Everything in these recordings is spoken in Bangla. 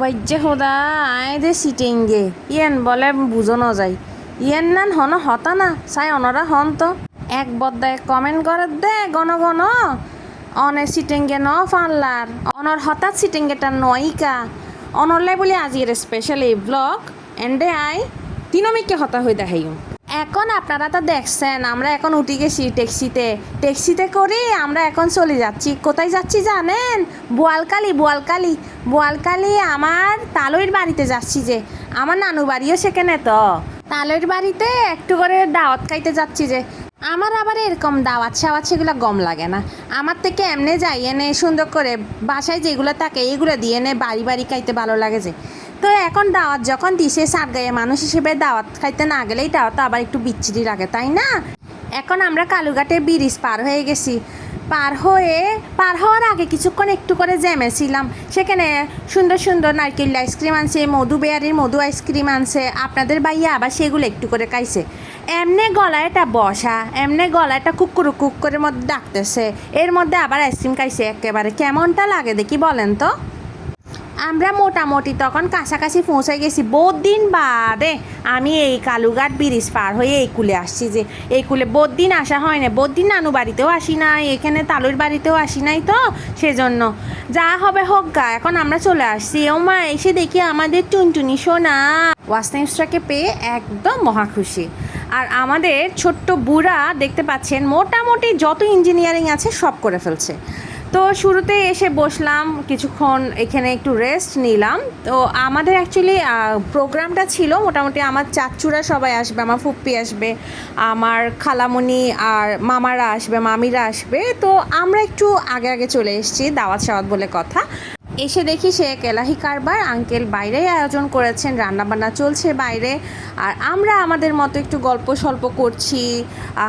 বাইজ্যে হোদা আয় দে সিটেঙ্গে ইয়েন বলে বুঝনো যায়। ইয়েন নান হন হতা না, চাই অনরা হন তো এক বদ্দায় কমেন্ট করে দে গণ গণ অনে সিটেঙ্গে ন ফানলার, অনর হঠাৎ সিটেঙ্গেটা নয়িকা। অনরলাই বলি আজির স্পেশাল এই ব্লগ এন্ডে আই তিনমিকে হতা হয়ে দেখাইম এখন আপনারা তো দেখছেন, আমরা এখন উঠে গেছি ট্যাক্সিতে। ট্যাক্সিতে করে আমরা এখন চলে যাচ্ছি। কোথায় যাচ্ছি জানেন? বোয়ালকালি বোয়ালকালি বোয়ালকালি আমার তালইর বাড়িতে যাচ্ছি যে। আমার নানু বাড়িও সেখানে তো। তালইর বাড়িতে একটু করে দাওয়াত খাইতে যাচ্ছি যে। আমার আবার এরকম দাওয়াত সাওয়াত সেগুলো গম লাগে না। আমার থেকে এমনি যাই, এনে সুন্দর করে বাসায় যেগুলো থাকে, এগুলো দিয়ে এনে বাড়ি বাড়ি খাইতে ভালো লাগে যে। তো এখন দাওয়াত যখন দিছে সাত গায়ে মানুষ হিসেবে দাওয়াত খাইতে না গেলেই দাওয়াত আবার একটু বিচ্ছিরি লাগে, তাই না? এখন আমরা কালুঘাটে ব্রিজ পার হয়ে গেছি। পার হয়ে, পার হওয়ার আগে কিছুক্ষণ একটু করে জ্যামেছিলাম। সেখানে সুন্দর সুন্দর নারকেল আইসক্রিম আনছে, মধু বেয়ারির মধু আইসক্রিম আনছে, আপনাদের বাইয়া আবার সেগুলো একটু করে খাইছে। এমনি গলায় এটা বসা, এমনি গলায় এটা কুকুরু কুকুরের মধ্যে ডাকতেছে। এর মধ্যে আবার আইসক্রিম খাইছে একেবারে। কেমনটা লাগে দেখি বলেন তো? আমরা মোটামুটি তখন কাছাকাছি পৌঁছে গেছি। বহুত দিন বাদে আমি এই কালুঘাট ব্রিজ পার হয়ে এই কুলে আসছি যে, এই কুলে বহুত দিন আসা হয় না বহুত দিন নানু বাড়িতেও আসি নাই, এখানে তালুর বাড়িতেও আসি নাই তো সেজন্য। যা হবে হোক গা, এখন আমরা চলে আসছি। ও মা, এসে দেখি আমাদের টুনটুনি সোনা। ওয়াসনাইসটাকে পেয়ে একদম মহা খুশি। আর আমাদের ছোট্ট বুড়া দেখতে পাচ্ছেন, মোটামুটি যত ইঞ্জিনিয়ারিং আছে সব করে ফেলছে। তো শুরুতে এসে বসলাম, কিছুক্ষণ এখানে একটু রেস্ট নিলাম। তো আমাদের অ্যাকচুয়ালি প্রোগ্রামটা ছিল মোটামুটি আমার চাচুরা সবাই আসবে, আমার ফুপ্পি আসবে, আমার খালামণি আর মামারা আসবে, মামিরা আসবে। তো আমরা একটু আগে আগে চলে এসেছি দাওয়াত সাওয়াত বলে কথা। এসে দেখি সে কেলাহি কারবার, আঙ্কেল বাইরেই আয়োজন করেছেন, রান্নাবান্না চলছে বাইরে। আর আমরা আমাদের মতো একটু গল্প সল্প করছি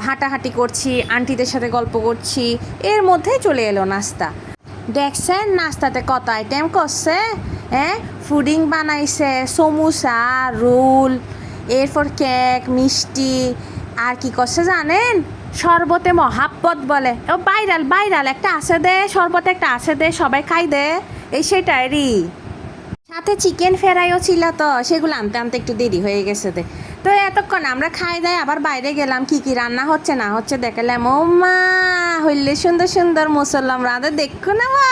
হাঁটাহাঁটি করছি, আন্টিদের সাথে গল্প করছি, এর মধ্যেই চলে এলো নাস্তা। দেখছেন নাস্তাতে কত আইটেম করছে? হ্যাঁ ফুডিং বানাইছে, সমুসা, রোল, এরপর কেক, মিষ্টি, আর কি করছে জানেন? শরবতে মহাব্বত বলে। ও বাইরাল বাইরাল, একটা আছে দে, শরবতে একটা আছে দে, সবাই খাই দে। এই সেটাইরই সাথে চিকেন ফেরাইও ছিল তো, সেগুলো আনতে আনতে একটু দেরি হয়ে গেছে দে। তো এতক্ষণ আমরা খাই দাই আবার বাইরে গেলাম, কি কি রান্না হচ্ছে না হচ্ছে দেখালাম। ও মা, হইলে সুন্দর সুন্দর মুসল্লাম রাঁধে, দেখো না মা।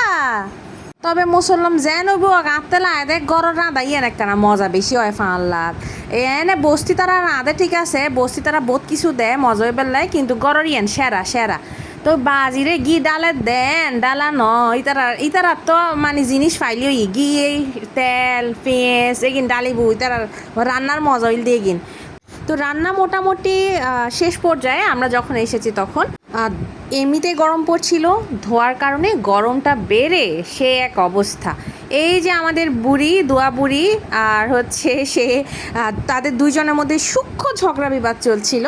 তবে মুসল্লাম যেন আঁততে লাগে দেখ গরর রাঁধা ইয়ে একটা না মজা বেশি হয় ফানলার এনে বস্তি তারা রাঁধে, ঠিক আছে, বস্তি তারা বহুত কিছু দেয় মজা বেলায় কিন্তু গরর ইয়েন সেরা সেরা। তো বাজিরে গি ডালে দেন ডালা ন ইতারা ইতারা তো মানে জিনিস ফাইলিও গি তেল পেঁয়াজ এগিন ডালিবু ইতারা রান্নার মজা হইল দিয়ে গিন তো রান্না মোটামুটি শেষ পর্যায়ে আমরা যখন এসেছি তখন আহ, এমনিতেই গরম পড়ছিল ধোয়ার কারণে গরমটা বেড়ে সে এক অবস্থা। এই যে আমাদের বুড়ি দোয়া বুড়ি আর হচ্ছে সে তাদের দুইজনের মধ্যে সূক্ষ্ম ঝগড়া বিবাদ চলছিল।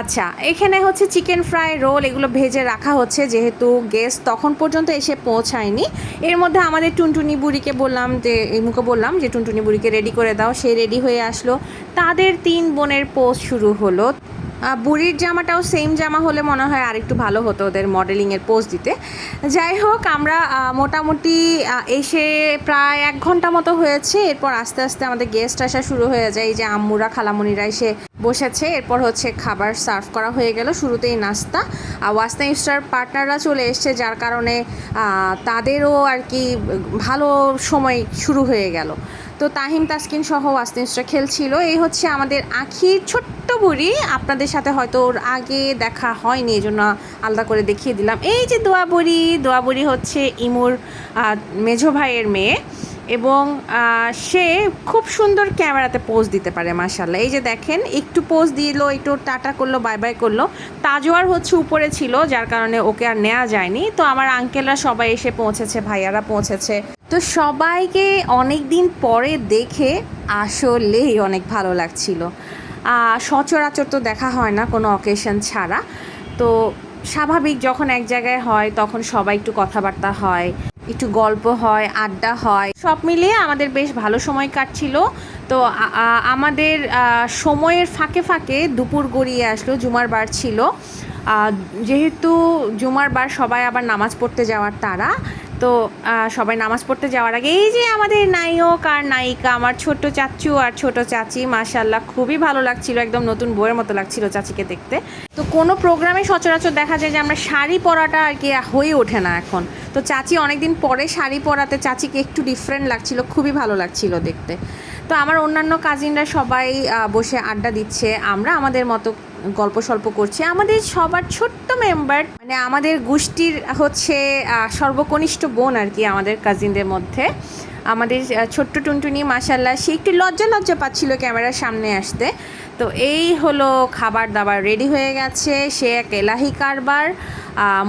আচ্ছা এখানে হচ্ছে চিকেন ফ্রাই রোল এগুলো ভেজে রাখা হচ্ছে, যেহেতু গেস্ট তখন পর্যন্ত এসে পৌঁছায়নি। এর মধ্যে আমাদের টুনটুনি বুড়িকে বললাম যে মুখে বললাম যে, টুনটুনি বুড়িকে রেডি করে দাও। সে রেডি হয়ে আসলো। তাদের তিন বোনের পোস্ট শুরু হলো। বুড়ির জামাটাও সেম জামা হলে মনে হয় আরেকটু ভালো হতো ওদের মডেলিংয়ের পোজ দিতে। যাই হোক, আমরা মোটামুটি এসে প্রায় এক ঘণ্টা মতো হয়েছে। এরপর আস্তে আস্তে আমাদের গেস্ট আসা শুরু হয়ে যায়। যে আম্মুরা, খালামুনিরা এসে বসেছে। এরপর হচ্ছে খাবার সার্ভ করা হয়ে গেল। শুরুতেই নাস্তা। আর ওয়াস্তা ইস্টার পার্টনাররা চলে এসছে, যার কারণে তাদেরও আর কি ভালো সময় শুরু হয়ে গেল। তো তাহিম তাসকিন সহ ওয়াস্তিনসটা খেলছিল। এই হচ্ছে আমাদের আখির ছোট্ট বুড়ি। আপনাদের সাথে হয়তো ওর আগে দেখা হয়নি, এই জন্য আলাদা করে দেখিয়ে দিলাম। এই যে দোয়া বুড়ি দোয়া বুড়ি হচ্ছে ইমুর মেঝো ভাইয়ের মেয়ে এবং সে খুব সুন্দর ক্যামেরাতে পোজ দিতে পারে মাসাল্লাহ এই যে দেখেন, একটু পোজ দিল, একটু টাটা করল, বাই বাই করল। তাজোয়ার হচ্ছে উপরে ছিল, যার কারণে ওকে আর নেওয়া যায়নি। তো আমার আঙ্কেলরা সবাই এসে পৌঁছেছে, ভাইয়ারা পৌঁছেছে। তো সবাইকে অনেক দিন পরে দেখে আসলেই অনেক ভালো লাগছিল। সচরাচর তো দেখা হয় না কোনো অকেশন ছাড়া। তো স্বাভাবিক যখন এক জায়গায় হয়, তখন সবাই একটু কথাবার্তা হয়, একটু গল্প হয়, আড্ডা হয়। সব মিলিয়ে আমাদের বেশ ভালো সময় কাটছিল। তো আমাদের সময়ের ফাঁকে ফাঁকে দুপুর গড়িয়ে আসলো, জুমার বার ছিল। যেহেতু জুমার বার সবাই আবার নামাজ পড়তে যাওয়ার তারা তো সবাই নামাজ পড়তে যাওয়ার আগে এই যে আমাদের নায়ক আর নায়িকা, আমার ছোট্ট চাচু আর ছোট চাচি মাশাল্লাহ খুবই ভালো লাগছিল, একদম নতুন বইয়ের মতো লাগছিল চাচিকে দেখতে। তো কোনো প্রোগ্রামে সচরাচর দেখা যায় যে আমরা শাড়ি পরাটা আর কি হয়ে ওঠে না এখন। তো চাচি অনেকদিন পরে শাড়ি পরাতে চাচিকে একটু ডিফারেন্ট লাগছিল, খুবই ভালো লাগছিল দেখতে। তো আমার অন্যান্য কাজিনরা সবাই বসে আড্ডা দিচ্ছে, আমরা আমাদের মতো গল্প সল্প করছে। আমাদের সবার ছোট্ট মেম্বার মানে আমাদের গোষ্ঠীর হচ্ছে সর্বকনিষ্ঠ বোন আর কি আমাদের কাজিনদের মধ্যে। আমাদের ছোট্ট টুনটুনি মাসাল্লাহ সে একটু লজ্জা লজ্জা পাচ্ছিল ক্যামেরার সামনে আসতে। তো এই হলো খাবার দাবার রেডি হয়ে গেছে। সে এক এলাহি কারবার।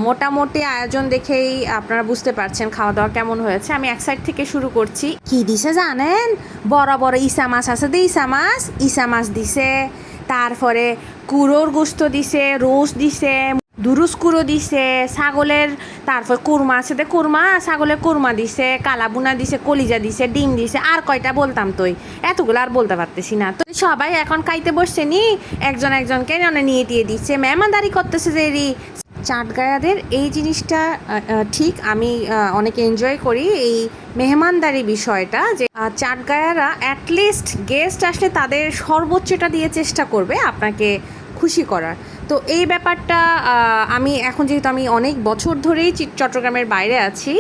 মোটামুটি আয়োজন দেখেই আপনারা বুঝতে পারছেন খাওয়া দাওয়া কেমন হয়েছে। আমি এক সাইড থেকে শুরু করছি। কি দিছে জানেন? বড় বড় ইসা মাছ আছে যে ইসা মাছ। ইসা মাছ দিছে। তারপরে কুরোর গুস্ত দিছে রোস দিছে দুরুস কুড়ো দিছে, ছাগলের তারপর কুরমা আছে তো কুরমা ছাগলের কুরমা দিছে, কালাবুনা দিছে, কলিজা দিছে, ডিম দিছে, আর কয়টা বলতাম তুই? এতগুলো আর বলতে পারতেছি না। তো সবাই এখন খাইতে বসছে নি, একজন একজনকে জনে নিয়ে দিয়ে দিচ্ছে। মেহমানদারি করতেছে যে চাটগায়াদের এই জিনিসটা ঠিক আমি অনেক এনজয় করি এই মেহমানদারি বিষয়টা যে চাটগায়ারা অ্যাটলিস্ট গেস্ট আসলে তাদের সর্বোচ্চটা দিয়ে চেষ্টা করবে আপনাকে খুশি করার। তো এই ব্যাপারটা আমি এখন যেহেতু আমি অনেক বছর ধরেই চট্টগ্রামের বাইরে আছি,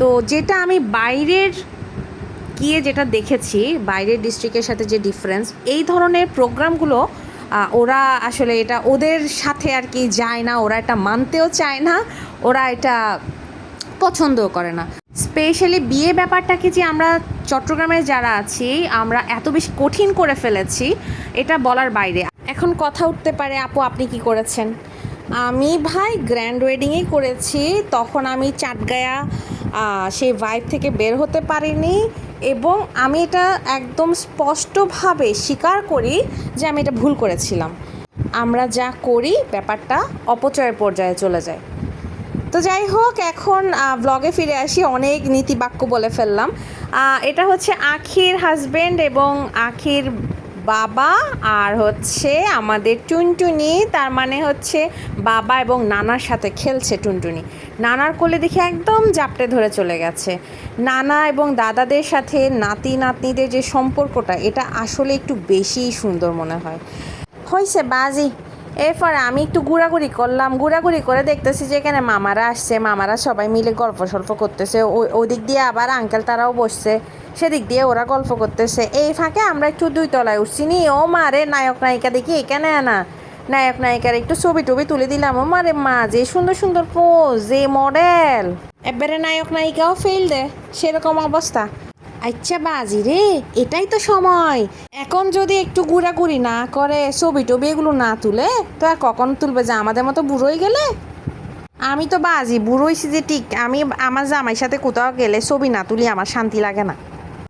তো যেটা আমি বাইরের গিয়ে যেটা দেখেছি, বাইরের ডিস্ট্রিক্টের সাথে যে ডিফারেন্স এই ধরনের প্রোগ্রামগুলো ওরা আসলে এটা ওদের সাথে আর কি যায় না, ওরা এটা মানতেও চায় না, ওরা এটা পছন্দও করে না। স্পেশালি বিয়ে ব্যাপারটাকে যে আমরা চট্টগ্রামে যারা আছি, আমরা এত বেশি কঠিন করে ফেলেছি, এটা বলার বাইরে। এখন কথা উঠতে পারে, আপু, আপনি কি করেছেন? আমি ভাই গ্র্যান্ড ওয়েডিংই করেছি, তখন আমি চাটগায়া সেই ভাইব থেকে বের হতে পারিনি এবং আমি এটা একদম স্পষ্টভাবে স্বীকার করি যে আমি এটা ভুল করেছিলাম। আমরা যা করি, ব্যাপারটা অপচয়ের পর্যায়ে চলে যায়। তো যাই হোক, এখন ব্লগে ফিরে আসি। অনেক নীতি বাক্য বলে ফেললাম। এটা হচ্ছে আখির হাজবেন্ড এবং আখির বাবা আর হচ্ছে আমাদের টুনটুনি, তার মানে হচ্ছে বাবা এবং নানার সাথে খেলছে টুনটুনি। নানার কোলে দেখে একদম জাপটে ধরে চলে গেছে। নানা এবং দাদাদের সাথে নাতি নাতনিদের যে সম্পর্কটা, এটা আসলে একটু বেশিই সুন্দর মনে হয়। হয়েছে, বাজি। এরপরে আমি একটু ঘোরাঘুরি করলাম। ঘোরাঘুরি করে দেখতেছি যে এখানে মামারা আসছে। মামারা সবাই মিলে গল্প সল্প করতেছে। ওদিক দিয়ে আবার আঙ্কেল তারাও বসছে। সেদিক দিয়ে ওরা গল্প করতেছে। এই ফাঁকে আমরা একটু দুই তলায় উঠছি। নি ও মারে নায়ক নায়িকা দেখি এখানে না নায়ক নায়িকার একটু ছবি টবি তুলে দিলাম। ও মারে মা, যে সুন্দর সুন্দর পোজ যে মডেল এবারে নায়ক নায়িকাও ফেল দে। সেরকম অবস্থা। আচ্ছা বাজি রে, এটাই তো সময়। এখন যদি একটু ঘুরাঘুরি না করে ছবি টবি এগুলো না তুলে, তো আর কখন তুলবে যে আমাদের মতো বুড়োই গেলে? আমি তো বাজি বুড়োইছি যে ঠিক, আমি আমার জামাইয়ের সাথে কোথাও গেলে ছবি না তুলি, আমার শান্তি লাগে না।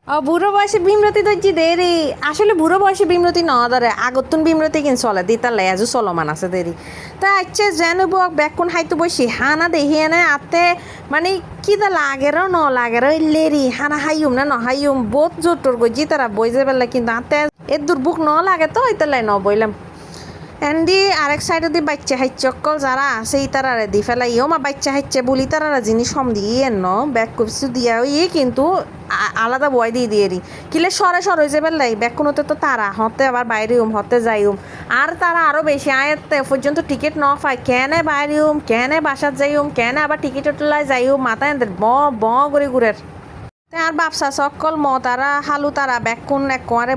বুড়ো বয়সে বিমরতি ধরছি দেরি। আসলে বুড়ো বয়সে বিমরতি ন ধরে আগতুন বিমরতি কিন চলে দি তার লেজু চলমান আছে দেরি। তা আচ্ছা জানব বেকুন হাইতো বসি, হানা দেখি এনে আতে মানে কি দা লাগের, ন লাগের লেরি, হানা হাইম না, ন হাইম বহুত জোর টোর গজি, তারা বই যাবে কিন্তু আতে, এ দুর্ভোগ ন লাগে তো ওই তালাই ন বইলাম। এন্ডি আরেক সাইডে দি বাচ্চা হাইচ্ছে অকল যারা আছে ই তারারে দি ফেলাই। ইও মা বাচ্চা হাইচ্ছে বলি তারারা জিনিস সম দিয়ে ন ব্যাক কিছু দিয়া ইয়ে কিন্তু আলাদা বয় দিয়ে দিয়ে রি। কিলে সরে সর যাবে লাই ব্যাক কোনোতে তো তারা, হতে আবার বাইরে উম, হতে যাই উম আর তারা আরও বেশি আয়তে পর্যন্ত টিকিট ন পায়, কেনে বাইরে উম, কেনে বাসাত যাই উম কেনে আবার টিকিট টোলায় যাই উম মাথায় ব ব করে ঘুরের। আর বাপসা সকল ম তারা হালু তারা বেকুন এক কোয়ারে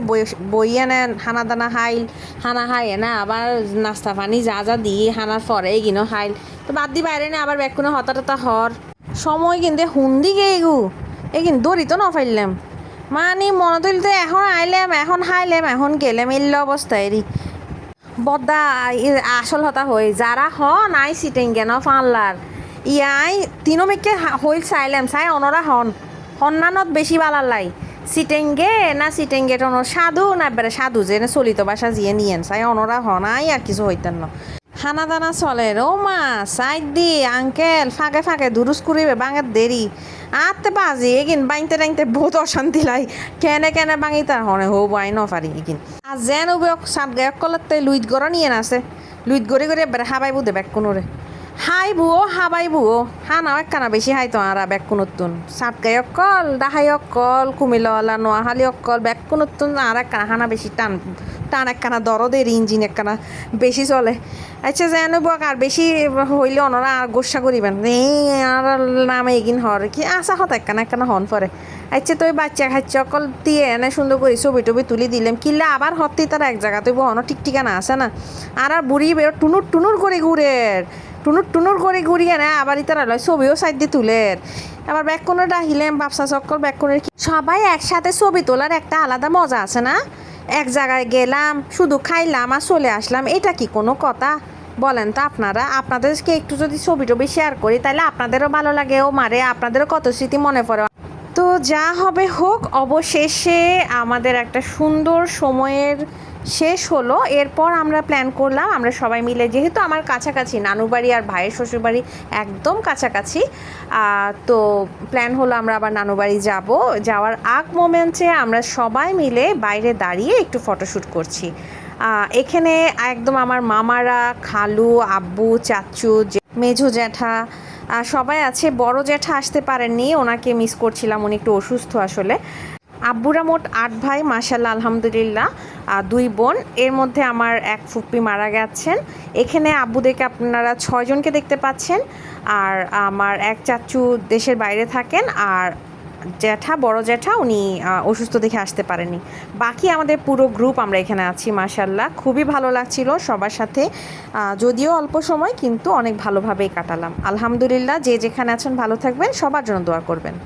বই এনে, হানা দানা হাইল, হানা হাই এনে, আবার নাস্তা পানি যা যা দিয়ে হানার পরে এগিনো হাইল। তো বাদ দি বাইরে না, আবার বেকুনে হতাটা হর। সময় কিন্তু হুন্দি গে এগু। এগিন দড়ি তো ন ফাইলাম মানে মনে তুলতে এখন আইলাম, এখন হাইলাম, এখন গেলাম, এল্ল অবস্থা এরি। বদ্দা ই- আসল হতা হই, যারা হ নাই সিটেন কেন ফানলার। ইয়াই তিনো মেকে হইল চাইলাম, চাই অনরা হন। সন্নানত বেশি বালার লাই। সিটেঙ্গে না সিটেঙ্গে টন সাধু না বেড়ে সাধু যে না চলিত বাসা জিয়ে নিয়েন চাই, অনরা হনাই আর কিছু হইতেন না। হানা দানা চলে ও মা সাইড দি আঙ্কেল, ফাঁকে ফাঁকে দুরুস করিবে বাঙের দেরি। আতে বাজি এগিন, বাইনতে টাইনতে বহুত অশান্তি লাই। কেনে কেনে বাঙি তার হনে হো বাই নফারি এগিন। আর যেন উবে সাত গায়ক কলাতে লুইত গড় নিয়ে আছে লুইত গড়ে গড়ে বেড়ে হাবাই বুদে ব্যাক কোনোরে। হাই বুয়ো হাবাই বুয়ো। হা নাও একখানা বেশি, হাই তো আর বেক্কু নতুন সাতগাই অকল ডাহাই অকল কুমিল্লাওয়ালা নোয়াহালি অকল বেক্কু নতুন আর একখানা হানা বেশি টান টান একখানা দরদের ইঞ্জিন একখানা বেশি চলে। আচ্ছা যেন বক আর বেশি হইলে অনরা আর গোসা করিবেন। এই আর নামে এগিন হর, কি আশা হত একখানা একখানা হন পরে। আচ্ছা তুই বাচ্চা খাচ্ছে, অকল দিয়ে এনে সুন্দর করে ছবি টবি তুলি দিলাম কিল্লা আবার হত্যি তার এক জায়গা তুই বহন ঠিক ঠিকানা আছে না? আর আর বুড়ি টুনুর টুনুর করে ঘুরের। টুনুর টুনুর করে ঘুরিয়ে না আবার ইতারা লয় ছবিও সাইড দিয়ে তুলের আবার ব্যাক কোনো ডাহিলেম ব্যবসা চক্কর ব্যাক কোনো সবাই একসাথে ছবি তোলার একটা আলাদা মজা আছে না? এক জায়গায় গেলাম, শুধু খাইলাম আর চলে আসলাম, এটা কি কোনো কথা? বলেন তো আপনারা, আপনাদেরকে একটু যদি ছবি টবি শেয়ার করি, তাহলে আপনাদেরও ভালো লাগে। ও মারে, আপনাদেরও কত স্মৃতি মনে পড়ে। তো যা হবে হোক, অবশেষে আমাদের একটা সুন্দর সময়ের শেষ হলো। এরপর আমরা প্ল্যান করলাম, আমরা সবাই মিলে যেহেতু আমার কাছাকাছি নানু বাড়ি আর ভাইয়ের শ্বশুরবাড়ি একদম কাছাকাছি তো প্ল্যান হলো আমরা আবার নানু বাড়ি যাব। যাওয়ার আগ মোমেন্টে আমরা সবাই মিলে বাইরে দাঁড়িয়ে একটু ফটোশ্যুট করছি। এখানে একদম আমার মামারা, খালু, আব্বু, চাচু মেঝো জ্যাঠা সবাই আছে। বড় জ্যাঠা আসতে পারেননি, ওনাকে মিস করছিলাম, উনি একটু অসুস্থ আসলে। আব্বুরা মোট আট ভাই মাসাল্লাহ আলহামদুলিল্লাহ। দুই বোন, এর মধ্যে আমার এক ফুপ্পি মারা গেছেন। এখানে আব্বুদেরকে আপনারা ছয়জনকে দেখতে পাচ্ছেন। আর আমার এক চাচু দেশের বাইরে থাকেন, আর জ্যাঠা, বড় জ্যাঠা, উনি অসুস্থ দেখে আসতে পারেনি। বাকি আমাদের পুরো গ্রুপ আমরা এখানে আছি মাসাল্লাহ খুবই ভালো লাগছিল সবার সাথে। যদিও অল্প সময়, কিন্তু অনেক ভালোভাবেই কাটালাম। আলহামদুলিল্লাহ, যে যেখানে আছেন, ভালো থাকবেন, সবার জন্য দোয়া করবেন।